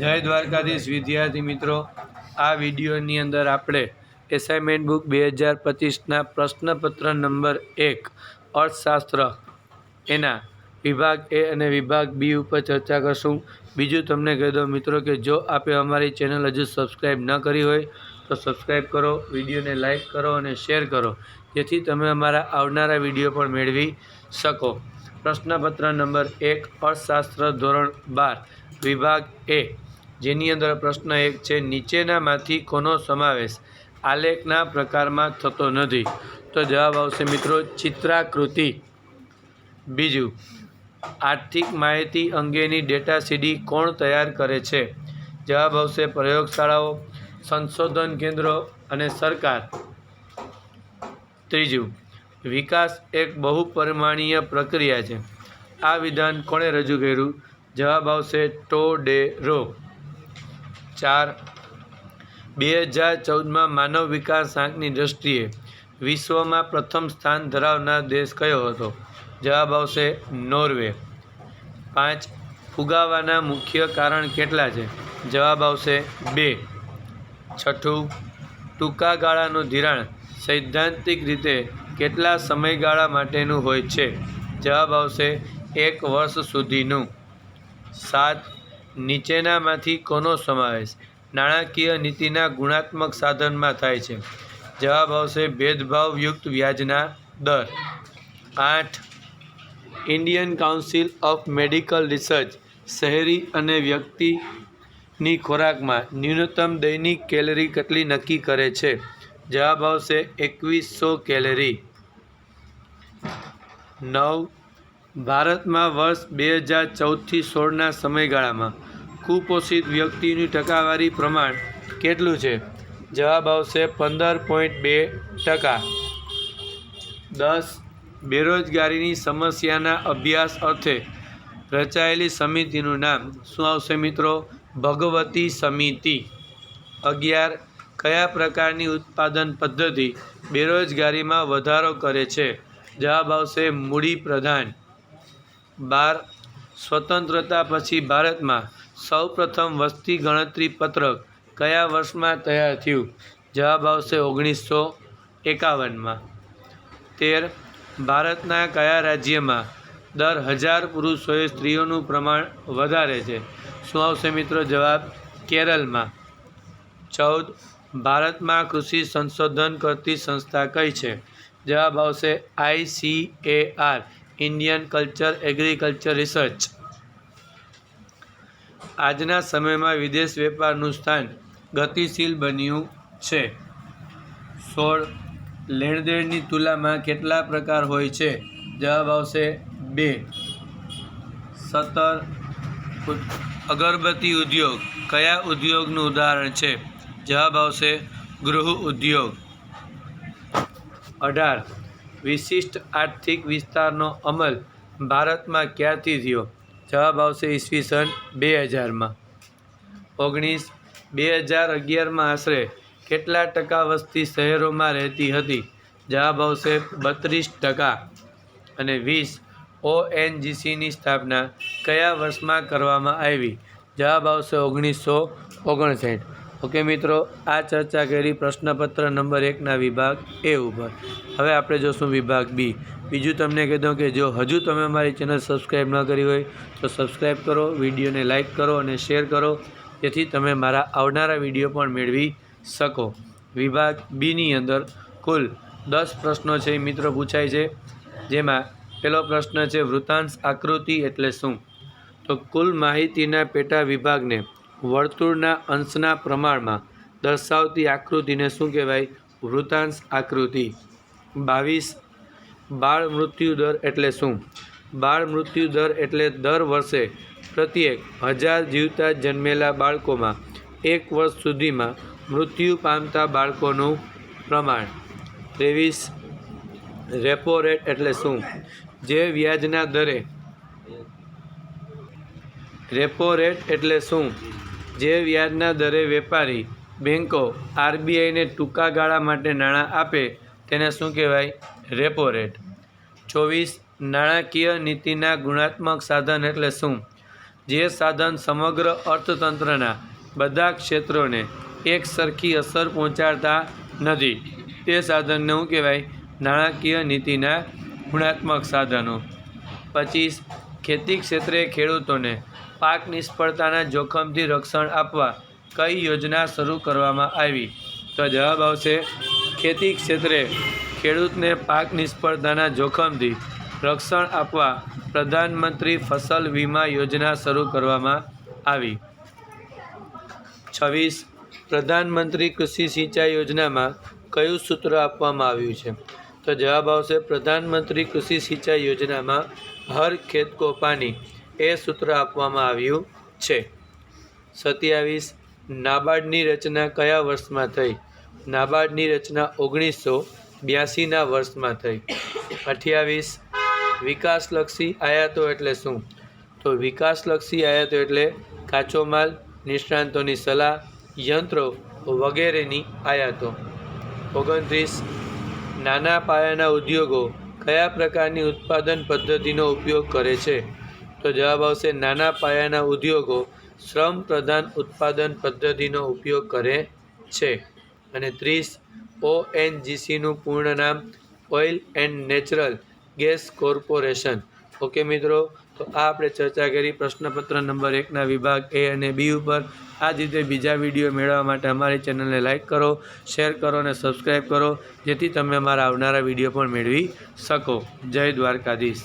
જય દ્વારકાધીશ, વિદ્યાર્થી મિત્રો. આ વિડીયોની અંદર આપણે એસાઇનમેન્ટ બુક બે હજાર પચીસના પ્રશ્નપત્ર નંબર એક, અર્થશાસ્ત્ર. એના વિભાગ એ અને વિભાગ બી ઉપર ચર્ચા કરશું. બીજું તમને કહી દો મિત્રો કે જો આપે અમારી ચેનલ હજુ સબસ્ક્રાઈબ ન કરી હોય, તો સબસ્ક્રાઈબ કરો, વિડીયોને લાઇક કરો અને શેર કરો. જેથી તમે અમારા આવનારા વીડિયો પણ મેળવી શકો. પ્રશ્નપત્ર નંબર એક, અર્થશાસ્ત્ર ધોરણ બાર, વિભાગ એ. જેની અંદર પ્રશ્ન એક છે, નીચેનામાંથી કોનો સમાવેશ આલેખના પ્રકારમાં થતો નથી? તો જવાબ આવશે મિત્રો, ચિત્રાકૃતિ. બીજું, આર્થિક માહિતી અંગેની ડેટા સીડી કોણ તૈયાર કરે છે? જવાબ આવશે, પ્રયોગશાળાઓ, સંશોધન કેન્દ્રો અને સરકાર. ત્રીજું, વિકાસ એક બહુપરિમાણીય પ્રક્રિયા છે. આ વિધાન કોણે રજૂ કર્યું? જવાબ આવશે ટો ડે રો ચાર. બે હજાર ચૌદમાં માનવ વિકાસ આંકની દ્રષ્ટિએ વિશ્વમાં પ્રથમ સ્થાન ધરાવનાર દેશ કયો હતો? જવાબ આવશે નોર્વે. પાંચ. ફુગાવાના મુખ્ય કારણ કેટલા છે? જવાબ આવશે બે. છઠ્ઠું. ટૂંકા ગાળાનું ધિરાણ સૈદ્ધાંતિક રીતે કેટલા સમયગાળા માટેનું હોય છે? જવાબ આવશે એક વર્ષ સુધીનું. સાત. નીચેનામાંથી કોનો સમાવેશ? નાણાકીય નીતિના ગુણાત્મક સાધનમાં થાય છે. જવાબ આવશે ભેદભાવયુક્ત વ્યાજના દર. આઠ. Indian council of medical research શહેરી અને વ્યક્તિની ખોરાકમાં ન્યૂનતમ દૈનિક કેલરી કેટલી નક્કી કરે છે? જવાબ આવશે એકવીસો કેલરી. નવ. ભારતમાં વર્ષ બે હજાર ચૌદથી સોળના સમયગાળામાં કુપોષિત વ્યક્તિની ટકાવારી પ્રમાણ કેટલું છે? જવાબ આવશે પંદર પોઈન્ટ બે ટકા. દસ, બેરોજગારીની સમસ્યાના અભ્યાસ અર્થે રચાયેલી સમિતિનું નામ શું આવશે મિત્રો? ભગવતી સમિતિ. અગિયાર, કયા પ્રકારની ઉત્પાદન પદ્ધતિ બેરોજગારીમાં વધારો કરે છે? જવાબ આવશે મૂડી પ્રધાન. બાર સ્વતંત્રતા પછી ભારતમાં સૌપ્રથમ વસ્તી ગણતરી પત્રક કયા વર્ષમાં તૈયાર થયું? જવાબ આવશે ઓગણીસો એકાવનમાં. તેર, ભારતના કયા રાજ્યમાં દર હજાર પુરુષોએ સ્ત્રીઓનું પ્રમાણ વધારે છે? શું આવશે મિત્રો જવાબ? કેરળમાં ચૌદ, ભારતમાં કૃષિ સંશોધન કરતી સંસ્થા કઈ છે? જવાબ આવશે ICAR Indian culture agriculture research આજના સમયમાં વિદેશ વેપારનું સ્થાન ગતિશીલ બન્યું છે. સોળ લેણદેણની તુલામાં કેટલા પ્રકાર હોય છે? જવાબ આવશે બે. સત્તર અગરબત્તી ઉદ્યોગ. કયા ઉદ્યોગનું ઉદાહરણ છે? જવાબ આવશે ગૃહ ઉદ્યોગ. અઢાર વિશિષ્ટ આર્થિક વિસ્તારનો અમલ ભારતમાં ક્યારથી થયો? જવાબ આવશે ઈસવીસન બે હજારમાં. ઓગણીસ બે હજાર અગિયારમાં આશરે કેટલા ટકા વસ્તી શહેરોમાં રહેતી હતી? જવાબ આવશે બત્રીસ ટકા. અને વીસ ઓએનજીસીની સ્થાપના કયા વર્ષમાં કરવામાં આવી? જવાબ આવશે ઓગણીસો ઓગણસાઠ. ઓકે, મિત્રો, આ ચર્ચા કરી પ્રશ્નપત્ર નંબર એકના વિભાગ એ ઉપર. હવે આપણે જોશું વિભાગ બી. બીજું તમને કહી દઉં કે જો હજુ તમે અમારી ચેનલ સબસ્ક્રાઈબ ન કરી હોય, તો સબસ્ક્રાઈબ કરો, વિડીયોને લાઇક કરો અને શેર કરો, જેથી તમે મારા આવનારા વીડિયો પણ મેળવી શકો. વિભાગ બીની અંદર કુલ દસ પ્રશ્નો છે, મિત્રો, પૂછાય છે. જેમાં પહેલો પ્રશ્ન છે, વૃતાંશ આકૃતિ એટલે શું? તો કુલ માહિતીના પેટા વિભાગને વર્તુળના અંશના પ્રમાણમાં દર્શાવતી આકૃતિને શું કહેવાય? વૃતાંશ આકૃતિ. બાવીસ. બાળ મૃત્યુ દર એટલે શું? બાળ મૃત્યુ દર એટલે દર વર્ષે પ્રત્યેક હજાર જીવતા જન્મેલા બાળકોમાં એક વર્ષ સુધીમાં મૃત્યુ પામતા બાળકોનું પ્રમાણ. ત્રેવીસ. રેપો રેટ એટલે શું? જે વ્યાજના દરે. રેપો રેટ એટલે શું? જે વ્યાજના દરે વેપારી બેન્કો આરબીઆઈને ટૂંકા ગાળા માટે નાણાં આપે તેને શું કહેવાય? Repo rate. ચોવીસ, નાણાકીય નીતિના ગુણાત્મક સાધન એટલે શું? જે સાધન સમગ્ર અર્થતંત્રના બધા ક્ષેત્રોને એક સરખી અસર પહોંચાડતા નથી. તે સાધનને શું કહેવાય? નાણાકીય નીતિના ગુણાત્મક સાધનો. પચીસ ખેતી ક્ષેત્રે ખેડૂતોને પાક નિષ્ફળતાના જોખમથી રક્ષણ આપવા કઈ યોજના શરૂ કરવામાં આવી? તો જવાબ આવશે, ખેતી ક્ષેત્રે ખેડૂતને પાક નિષ્ફળતાના જોખમથી રક્ષણ આપવા પ્રધાનમંત્રી ફસલ વીમા યોજના શરૂ કરવામાં આવી. છવ્વીસ, પ્રધાનમંત્રી કૃષિ સિંચાઈ યોજનામાં કયું સૂત્ર આપવામાં આવ્યું છે? તો જવાબ આવશે, પ્રધાનમંત્રી કૃષિ સિંચાઈ યોજનામાં હર ખેત કો પાણી એ સૂત્ર આપવામાં આવ્યું છે. સત્યાવીસ, નાબાર્ડની રચના કયા વર્ષમાં થઈ? નાબાર્ડની રચના ઓગણીસો બ્યાસીના વર્ષમાં થઈ. અઠ્યાવીસ, વિકાસલક્ષી આયાતો એટલે શું? તો વિકાસલક્ષી આયાતો એટલે કાચો માલ, નિષ્ણાંતોની સલાહ, યંત્રો વગેરેની આયાતો. ઓગણત્રીસ નાના પાયાના ઉદ્યોગો કયા પ્રકારની ઉત્પાદન પદ્ધતિનો ઉપયોગ કરે છે? તો જવાબ આવશે, નાના પાયાના ઉદ્યોગો શ્રમ પ્રધાન ઉત્પાદન પદ્ધતિનો ઉપયોગ કરે છે. અને ત્રીસ, ઓએનજીસીનું પૂર્ણ નામ oil and natural gas corporation. Okay મિત્રો તો આ આપણે ચર્ચા કરી પ્રશ્નપત્ર નંબર એકના વિભાગ એ અને બી ઉપર. આ જ રીતે બીજા વીડિયો મેળવવા માટે અમારી ચેનલને લાઇક કરો, શેર કરો અને સબસ્ક્રાઈબ કરો, જેથી તમે અમારા આવનારા વીડિયો પણ મેળવી શકો. જય દ્વારકાધીશ.